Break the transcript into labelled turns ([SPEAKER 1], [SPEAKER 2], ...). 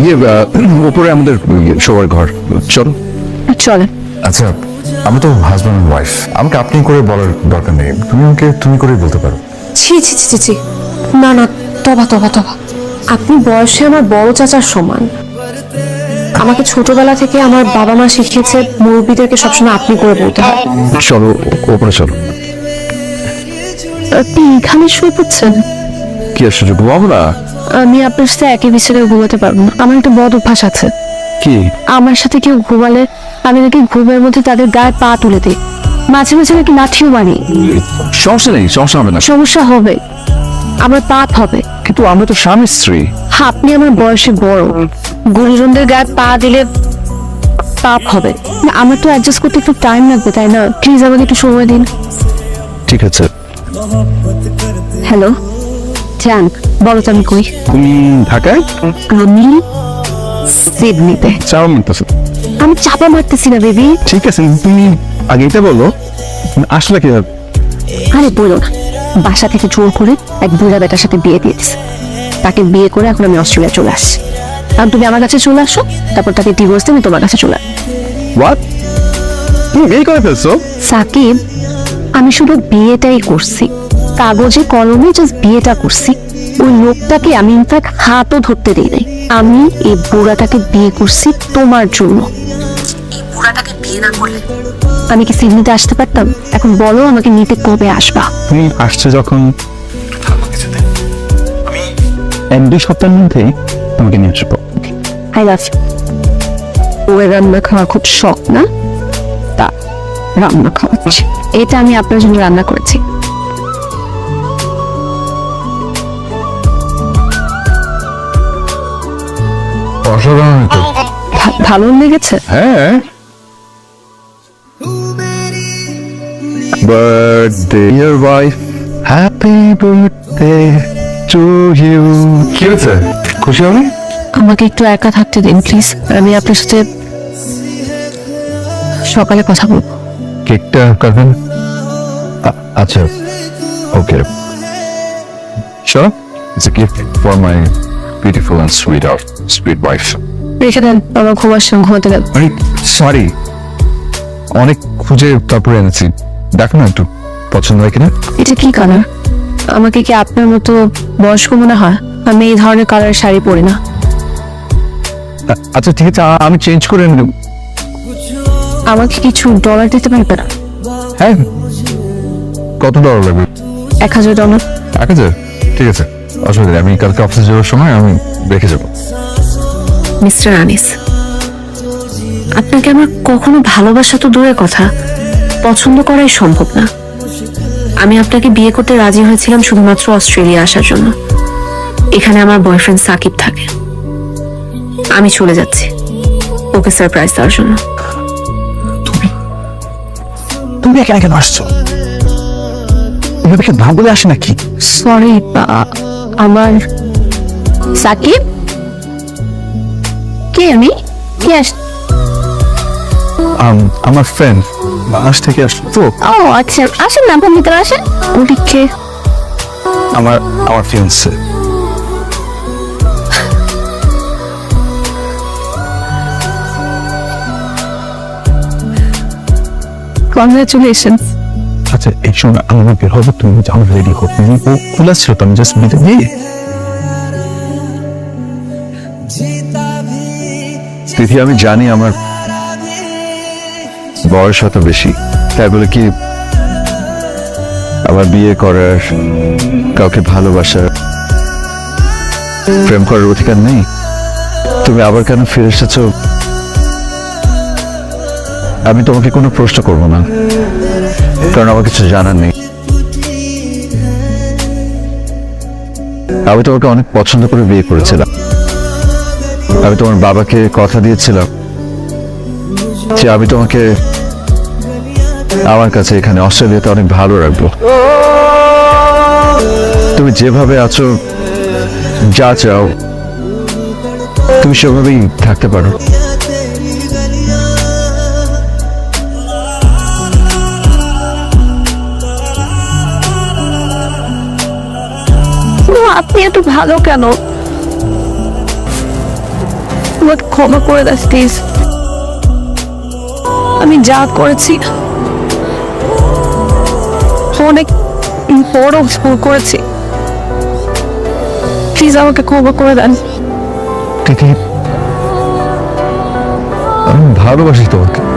[SPEAKER 1] ইয়ে উপরে আমাদের শোয়ার ঘর। চলো
[SPEAKER 2] চলে
[SPEAKER 3] আচ্ছা আমি তো হাজব্যান্ড ওয়াইফ আমাকে আপনি করে বলার দরকার নেই। তুমি আমাকে তুমি করে বলতে পারো।
[SPEAKER 2] ছি ছি ছি ছি না না তবা তবা তবা। আপনি বয়সে আমার বড় চাচার সমান। আমাকে ছোটবেলা থেকে আমার বাবা মা শিখিয়েছে মুরব্বীদেরকে সবসময় আপনি করে বলতে হয়।
[SPEAKER 1] চলো উপরে চলো।
[SPEAKER 2] আপনি এখানে শুয়ে পড়ছেন?
[SPEAKER 1] কি আসলে ঘুমাবো না
[SPEAKER 2] আমি আপনার সাথে একই বিছানায় ঘুমাতে পারব না। আমার একটা বদ অভ্যাস আছে।
[SPEAKER 1] কি?
[SPEAKER 2] আমার সাথে কেউ ঘুমালে আমি নাকি ঘুমের মধ্যে তাদের গায়ে পা তুলে দিই। মাঝে মাঝে নাকি লাঠিও মারি।
[SPEAKER 1] সমস্যা নেই সমস্যা হবে না।
[SPEAKER 2] সমস্যা হবে। আমার পাপ হবে।
[SPEAKER 1] কিন্তু আমরা তো স্বামী স্ত্রী।
[SPEAKER 2] আপনি আমার বয়সে বড়। গুরুজনদের গায়ে পা দিলে পাপ হবে। না, আমার তো অ্যাডজাস্ট করতে একটু টাইম লাগবে তাই না? প্লিজ আমাকে একটু সময় দিন।
[SPEAKER 1] ঠিক আছে।
[SPEAKER 2] হ্যালো জান বলো তো আমি কই?
[SPEAKER 1] তুমি ঢাকায়?
[SPEAKER 2] আমি সিডনিতে।
[SPEAKER 1] মারতেছো?
[SPEAKER 2] আমি চাপা মারতেছি না বেবি।
[SPEAKER 1] ঠিক আছে তুমি আগে এটা বলো আসলে কি
[SPEAKER 2] আরে বলো না। বাসা থেকে জোর করে এক বুড়া বেটার সাথে বিয়ে দিয়ে দিছে। তাকে বিয়ে করে এখন আমি অস্ট্রেলিয়া চলে আসছি। কারণ তুমি আমার কাছে চলে আসো তারপর তাকে ডিভোর্স দিয়ে আমি তোমার কাছে চলে আসি
[SPEAKER 1] হোয়াট তুমি এই করে ফেলছো?
[SPEAKER 2] সাকিব আমি শুধু বিয়েটাই করছি। কাগজে কলমে জাস্ট বিয়েটা করছি। ওই লোকটাকে আমি ইনফ্যাক্ট হাতও ধরতে দিই নাই। আমি এই বুড়াটাকে বিয়ে করছি তোমার জন্য। এই বুড়াটাকে বিয়ে না করলে? আমি কি সিডনিতে আসতে পারতাম? এখন বলো আমাকে নিতে কবে আসবা।
[SPEAKER 1] তুমি আসছে যখন? আমি এক দুই সপ্তাহের মধ্যেই তোমাকে নিয়ে আসব।
[SPEAKER 2] আই লাভ ইউ ওয়ের রান্না খাওয়া খুব শখ না? তা রান্না খাওয়াচ্ছি এটা আমি আপনার জন্য রান্না করেছি।
[SPEAKER 3] অসাধারণ তো
[SPEAKER 2] ভালো লেগেছে?
[SPEAKER 1] হ্যাঁ। Birthday dear wife happy birthday to you
[SPEAKER 3] কি হয়েছে? খুশি হবি?
[SPEAKER 2] আমাকে একটু একা থাকতে দিন প্লিজ আমি আপনার সাথে সকালে কথা বলব।
[SPEAKER 1] কেকটা কাটবেন? আচ্ছা ওকে। A gift for my beautiful and sweet, uh, sweet wife.
[SPEAKER 2] রেখে দেন আমার ঘুম আসছে ঘুমাতে দেন।
[SPEAKER 1] আরে সরি অনেক খুঁজে তারপরে এনেছি। দেখো না একটু পছন্দ হয় কিনা?
[SPEAKER 2] এটা কি কালার আমাকে কি আপনার মতো বয়স্ক মনে হয়? আমি এই ধরনের কালারের শাড়ি পরি না।
[SPEAKER 1] আচ্ছা ঠিক আছে আ- আমি চেঞ্জ করে নেব
[SPEAKER 2] আমাকে কিছু ডলার দিতে পারবে না?
[SPEAKER 1] হ্যাঁ। কত ডলার লাগবে?
[SPEAKER 2] এক হাজার ডলার
[SPEAKER 1] এক হাজার? ঠিক আছে। অসুবিধা আমি কালকে অফিসে যাওয়ার সময় আমি রেখে যাব।
[SPEAKER 2] মিস্টার আনিস আপনাকে আমার কখনো ভালোবাসা তো দূরের কথা পছন্দ করাই সম্ভব না। আমি আপনাকে বিয়ে করতে রাজি হয়েছিলাম শুধুমাত্র অস্ট্রেলিয়া আসার জন্য। এখানে আমার বয়ফ্রেন্ড সাকিব থাকে। আমি চলে যাচ্ছি ওকে সারপ্রাইজ দেওয়ার জন্য।
[SPEAKER 1] তুমি এখানে কেন আসছো? এভাবে কি না বলে আসে নাকি?
[SPEAKER 2] সরি আমার সাকিব? কে আমি? কে আস
[SPEAKER 1] আম, আমার ফ্রেন্ড বাংলাদেশ থেকে আসলো। তো
[SPEAKER 2] ও আচ্ছা। আসেন না আপনার ভিতরে আসেন। উনি কে
[SPEAKER 1] আমার আমার ফিয়ান্সে
[SPEAKER 2] কংগ্রাচুলেশন
[SPEAKER 1] আচ্ছা এই সময় আমরা বের হব। তুমি যাও রেডি হোক ও খোলা ছিল তো আমি জাস্ট বিদে দিয়ে তিথি, আমি জানি আমার বয়স অত বেশি। তাই বলে কি, আবার বিয়ে করার কাউকে ভালোবাসার প্রেম করার অধিকার নেই? তুমি আবার কেন ফিরে এসেছ? আমি তোমাকে কোনো প্রশ্ন করব না, কারণ আমার কিছু জানার নেই। আমি তোমাকে অনেক পছন্দ করে বিয়ে করেছিলাম। আমি তোমার বাবাকে কথা দিয়েছিলাম যে আমি তোমাকে আমার কাছে এখানে অস্ট্রেলিয়াতে অনেক ভালো রাখব। তুমি যেভাবে আছো, যা চাও, তুমি সেভাবেই থাকতে পারো।
[SPEAKER 2] আপনি এত ভালো কেন? ক্ষমা করে দাও, প্লিজ। আমি যা করেছি, অনেক বড় ভুল করেছি। প্লিজ আমাকে ক্ষমা করে দেন।
[SPEAKER 1] আমি ভালোবাসি তোমাকে।